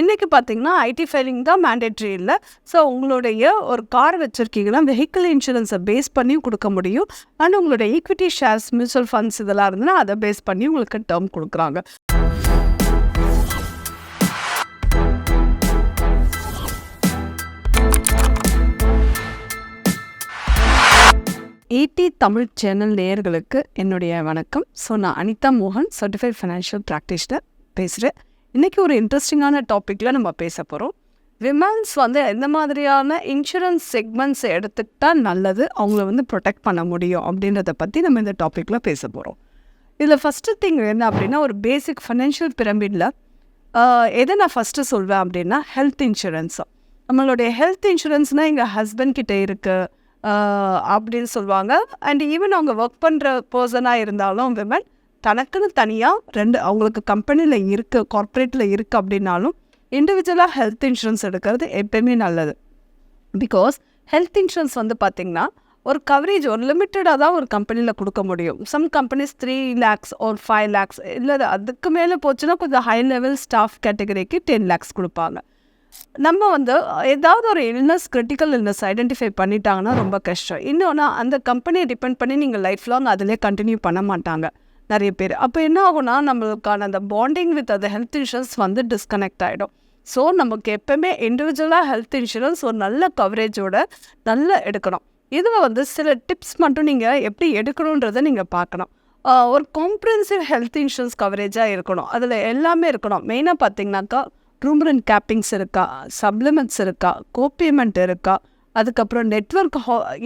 இன்றைக்கி பார்த்தீங்கன்னா IT filing தான் மேண்டேட்ரி இல்லை. ஸோ உங்களுடைய ஒரு கார் வச்சுருக்கீங்கன்னா வெஹிக்கிள் இன்சூரன்ஸை பேஸ் பண்ணியும் கொடுக்க முடியும். அண்ட் உங்களுடைய ஈக்விட்டி ஷேர்ஸ் மியூச்சுவல் ஃபண்ட்ஸ் இதெல்லாம் இருந்ததுன்னா அதை பேஸ் பண்ணி உங்களுக்கு டேர்ம் கொடுக்குறாங்க. ஈடி தமிழ் சேனல் நேயர்களுக்கு என்னுடைய வணக்கம். ஸோ நான் அனிதா மோகன் சர்டிஃபைட் ஃபைனான்ஷியல் ப்ராக்டிஷனர் பேசுகிறேன் இன்றைக்கி ஒரு இன்ட்ரெஸ்டிங்கான டாப்பிக்கில் நம்ம பேச போகிறோம் விமன்ஸ் வந்து எந்த மாதிரியான இன்சூரன்ஸ் செக்மெண்ட்ஸ் எடுத்துக்கிட்டால் நல்லது அவங்கள வந்து ப்ரொடெக்ட் பண்ண முடியும் அப்படின்றத பற்றி நம்ம இந்த டாப்பிக்கில் பேச போகிறோம் இதில் ஃபஸ்ட்டு திங் என்ன அப்படின்னா ஒரு பேசிக் ஃபைனான்ஷியல் பிரமிடில் எதை நான் ஃபஸ்ட்டு சொல்வேன் அப்படின்னா ஹெல்த் இன்சூரன்ஸும் நம்மளுடைய ஹெல்த் இன்சூரன்ஸ்னால் எங்கள் ஹஸ்பண்ட் கிட்டே இருக்குது அப்படின்னு சொல்லுவாங்க. அண்ட் ஈவன் அவங்க ஒர்க் பண்ணுற பர்சனாக இருந்தாலும் விமன் தனக்குன்னு தனியாக ரெண்டு அவங்களுக்கு கம்பெனியில் இருக்குது கார்ப்பரேட்டில் இருக்குது அப்படின்னாலும் இண்டிவிஜுவலாக ஹெல்த் இன்சூரன்ஸ் எடுக்கிறது எப்பயுமே நல்லது. பிகாஸ் ஹெல்த் இன்சூரன்ஸ் வந்து பார்த்திங்கன்னா ஒரு கவரேஜ் ஒரு லிமிட்டடாக தான் ஒரு கம்பெனியில் கொடுக்க முடியும். சம் கம்பெனிஸ் த்ரீ லேக்ஸ் ஒரு ஃபைவ் லேக்ஸ் இல்லை அதுக்கு மேலே போச்சுன்னா கொஞ்சம் ஹை லெவல் ஸ்டாஃப் கேட்டகரிக்கு டென் லேக்ஸ் கொடுப்பாங்க. நம்ம வந்து ஏதாவது ஒரு இல்னஸ் கிரிட்டிக்கல் இல்னஸ் ஐடென்டிஃபை பண்ணிட்டாங்கன்னா ரொம்ப கஷ்டம். இன்னொன்று அந்த கம்பெனியை டிபெண்ட் பண்ணி நீங்கள் லைஃப் லாங் அதிலே கண்டினியூ பண்ண மாட்டாங்க. நிறைய பேர். அப்போ என்ன ஆகும்னா நம்மளுக்கான அந்த பாண்டிங் வித் அந்த ஹெல்த் இன்சூரன்ஸ் வந்து டிஸ்கனெக்ட் ஆகிடும் ஸோ நமக்கு எப்போவுமே இண்டிவிஜுவலாக ஹெல்த் இன்சூரன்ஸ் ஒரு நல்ல கவரேஜோட நல்ல எடுக்கணும். இதில் வந்து சில டிப்ஸ் மட்டும் நீங்கள் எப்படி எடுக்கணுன்றதை நீங்கள் பார்க்கணும். ஒரு காம்ப்ரன்சிவ் ஹெல்த் இன்சூரன்ஸ் கவரேஜாக இருக்கணும். அதில் எல்லாமே இருக்கணும். மெயினாக பார்த்தீங்கன்னாக்கா ரூம்ரன் கேப்பிங்ஸ் இருக்கா சப்ளிமெண்ட்ஸ் இருக்கா கோபேமெண்ட் இருக்கா அதுக்கப்புறம் நெட்ஒர்க்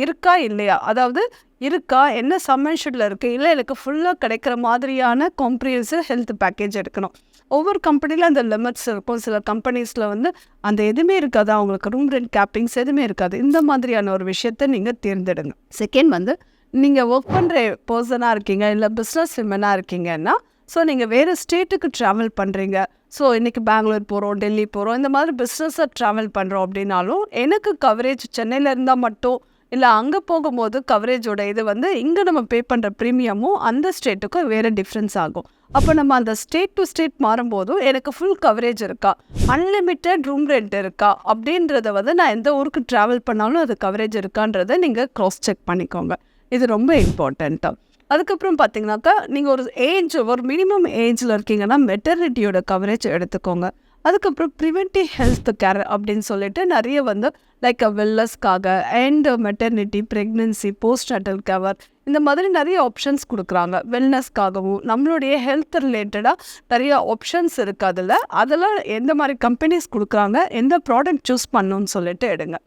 இருக்கா இல்லையா? அதாவது இருக்கா? என்ன சம்மன்ஷனில் இருக்குது இல்லை எனக்கு ஃபுல்லாக கிடைக்கிற மாதிரியான காம்ப்ரிஹென்சிவ் ஹெல்த் பேக்கேஜ் எடுக்கணும். ஒவ்வொரு கம்பெனியில் அந்த லிமிட்ஸ் இருக்கும். சில கம்பெனிஸில் வந்து அந்த எதுவுமே இருக்காது? அவங்களுக்கு ரூம் ரெண்ட் கேப்பிங்ஸ் எதுவுமே இருக்காது. இந்த மாதிரியான ஒரு விஷயத்த நீங்கள் தேர்ந்தெடுங்க. செகண்ட் வந்து நீங்கள் ஒர்க் பண்ணுற பர்சனாக இருக்கீங்க. இல்லை பிஸ்னஸ் விமனாக இருக்கீங்கன்னா ஸோ நீங்கள் வேறு ஸ்டேட்டுக்கு ட்ராவல் பண்ணுறீங்க ஸோ இன்றைக்கி பெங்களூர் போகிறோம் டெல்லி போகிறோம் இந்த மாதிரி பிஸ்னஸை ட்ராவல் பண்ணுறோம் அப்படின்னாலும் எனக்கு கவரேஜ் சென்னையில் இருந்தால் மட்டும் இல்லை அங்கே போகும்போது கவரேஜோட இது வந்து இங்கே நம்ம பே பண்ணுற ப்ரீமியமும் அந்த ஸ்டேட்டுக்கும் வேறு டிஃப்ரென்ஸ் ஆகும். அப்போ நம்ம அந்த ஸ்டேட் டு ஸ்டேட் மாறும்போதும் எனக்கு ஃபுல் கவரேஜ் இருக்கா? அன்லிமிட்டெட் ரூம் ரெண்ட் இருக்கா? அப்படின்றத வந்து நான் எந்த ஊருக்கு ட்ராவல் பண்ணாலும் அது கவரேஜ் இருக்கான்றதை நீங்கள் க்ராஸ் செக் பண்ணிக்கோங்க. இது ரொம்ப இம்பார்ட்டண்ட்டாக அதுக்கப்புறம் பார்த்தீங்கன்னாக்கா நீங்கள் ஒரு ஏஜ் ஒரு மினிமம் ஏஜில் இருக்கீங்கன்னா மெட்டர்னிட்டியோட கவரேஜ் எடுத்துக்கோங்க. அதுக்கப்புறம் ப்ரிவென்டிவ் ஹெல்த் கேர் அப்படின்னு சொல்லிட்டு நிறைய வந்து like வெல்லஸ்க்காக and maternity pregnancy post natal cover இந்த மாதிரி நிறைய ஆப்ஷன்ஸ் கொடுக்குறாங்க. வெல்னஸ்க்காகவும் நம்மளுடைய ஹெல்த் ரிலேட்டடாக நிறைய ஆப்ஷன்ஸ் இருக்குது அதில். அதெல்லாம் எந்த மாதிரி கம்பெனிஸ் கொடுக்குறாங்க எந்த ப்ராடக்ட் சூஸ் பண்ணணும்னு சொல்லிட்டு எடுங்க.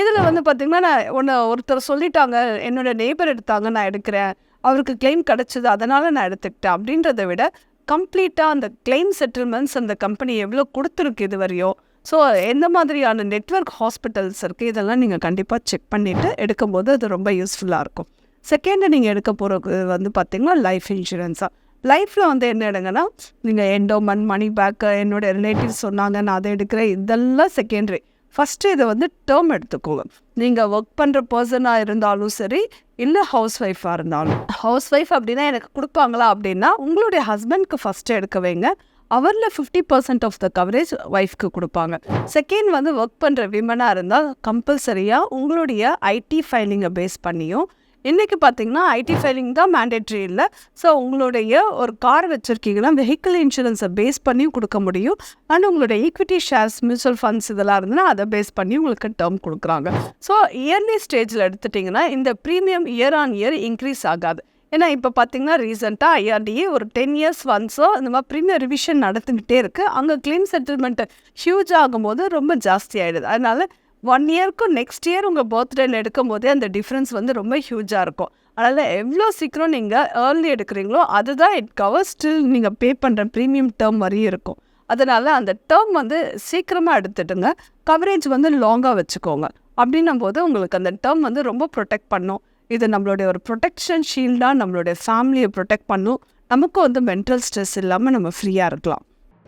இதில் வந்து பார்த்திங்கன்னா நான் ஒன்று ஒருத்தர் சொல்லிட்டாங்க என்னோடய நெய்பர் எடுத்தாங்க நான் எடுக்கிறேன். அவருக்கு கிளைம் கிடச்சிது அதனால் நான் எடுத்துக்கிட்டேன். அப்படின்றத விட கம்ப்ளீட்டாக அந்த கிளைம் செட்டில்மெண்ட்ஸ் அந்த கம்பெனி எவ்வளோ கொடுத்துருக்கு இது வரையும் ஸோ எந்த மாதிரியான நெட்ஒர்க் ஹாஸ்பிட்டல்ஸ் இருக்குது இதெல்லாம் நீங்கள் கண்டிப்பாக செக் பண்ணிவிட்டு எடுக்கும்போது அது ரொம்ப யூஸ்ஃபுல்லாக இருக்கும். செகண்டு நீங்கள் எடுக்க போகிறது வந்து பார்த்திங்கன்னா லைஃப் இன்சூரன்ஸாக லைஃப்பில் வந்து என்ன எடுங்கன்னா நீங்கள் எண்டோமன் மணி பேக்கு என்னோடய ரிலேட்டிவ்ஸ் சொன்னாங்க நான் அதை எடுக்கிறேன் இதெல்லாம் செகண்டரி ஃபஸ்ட்டு இதை வந்து டேர்ம் எடுத்துக்கோங்க. நீங்கள் ஒர்க் பண்ணுற பர்சனாக இருந்தாலும் சரி இல்லை ஹவுஸ் ஒய்ஃபாக இருந்தாலும். ஹவுஸ் ஒய்ஃப் அப்படின்னா எனக்கு கொடுப்பாங்களா அப்படின்னா உங்களுடைய ஹஸ்பண்ட்க்கு ஃபஸ்ட்டு எடுக்க வைங்க. அவரில் fifty percent of the coverage ஒய்ஃப்க்கு கொடுப்பாங்க. செகண்ட் வந்து ஒர்க் பண்ணுற விமனாக இருந்தால் கம்பல்சரியாக உங்களுடைய ஐடி ஃபைலிங்கை பேஸ் பண்ணியும் இன்றைக்கி பார்த்தீங்கன்னா ஐடி ஃபைலிங் தான் மேண்டேட்ரி இல்லை. ஸோ உங்களுடைய ஒரு கார் வச்சுருக்கீங்கன்னா வெஹிக்கிள் இன்சூரன்ஸை பேஸ் பண்ணியும் கொடுக்க முடியும். அண்ட் உங்களுடைய ஈக்விட்டி ஷேர்ஸ் மியூச்சுவல் ஃபண்ட்ஸ் இதெல்லாம் இருந்ததுன்னா அதை பேஸ் பண்ணி உங்களுக்கு டேர்ம் கொடுக்குறாங்க. ஸோ இயர்லி ஸ்டேஜில் எடுத்துட்டிங்கன்னா இந்த premium year on year increase ஆகாது. ஏன்னா இப்போ பார்த்தீங்கன்னா ரீசெண்டாக ஐஆர்டிஏ ஒரு டென் இயர்ஸ் ஒன்ஸோ இந்த மாதிரி ப்ரீமியர் ரிவிஷன் நடந்துக்கிட்டே இருக்குது அங்கே கிளைம் செட்டில்மெண்ட்டு ஹியூஜ் ஆகும்போது ரொம்ப ஜாஸ்தி ஆகிடுது அதனால் ஒன் இயர்க்கும் நெக்ஸ்ட் இயர் உங்கள் பர்த்டேல எடுக்கும் போதே அந்த டிஃப்ரென்ஸ் வந்து ரொம்ப ஹியூஜாக இருக்கும். அதனால் எவ்வளோ சீக்கிரம் நீங்கள் ஏர்லி எடுக்கிறீங்களோ அதுதான் இட் கவர் ஸ்டில் நீங்கள் பே பண்ணுற ப்ரீமியம் டேர்ம் வரையும் இருக்கும். அதனால் அந்த டேர்ம் வந்து சீக்கிரமாக எடுத்துட்டுங்க கவரேஜ் வந்து லாங்காக வச்சுக்கோங்க. அப்படின்னும் போது உங்களுக்கு அந்த டேர்ம் வந்து ரொம்ப ப்ரொடெக்ட் பண்ணும். இது நம்மளுடைய ஒரு ப்ரொடெக்ஷன் ஷீல்டாக நம்மளுடைய ஃபேமிலியை ப்ரொடெக்ட் பண்ணும். நமக்கும் வந்து மென்டல் ஸ்ட்ரெஸ் இல்லாமல் நம்ம ஃப்ரீயாக இருக்கலாம்.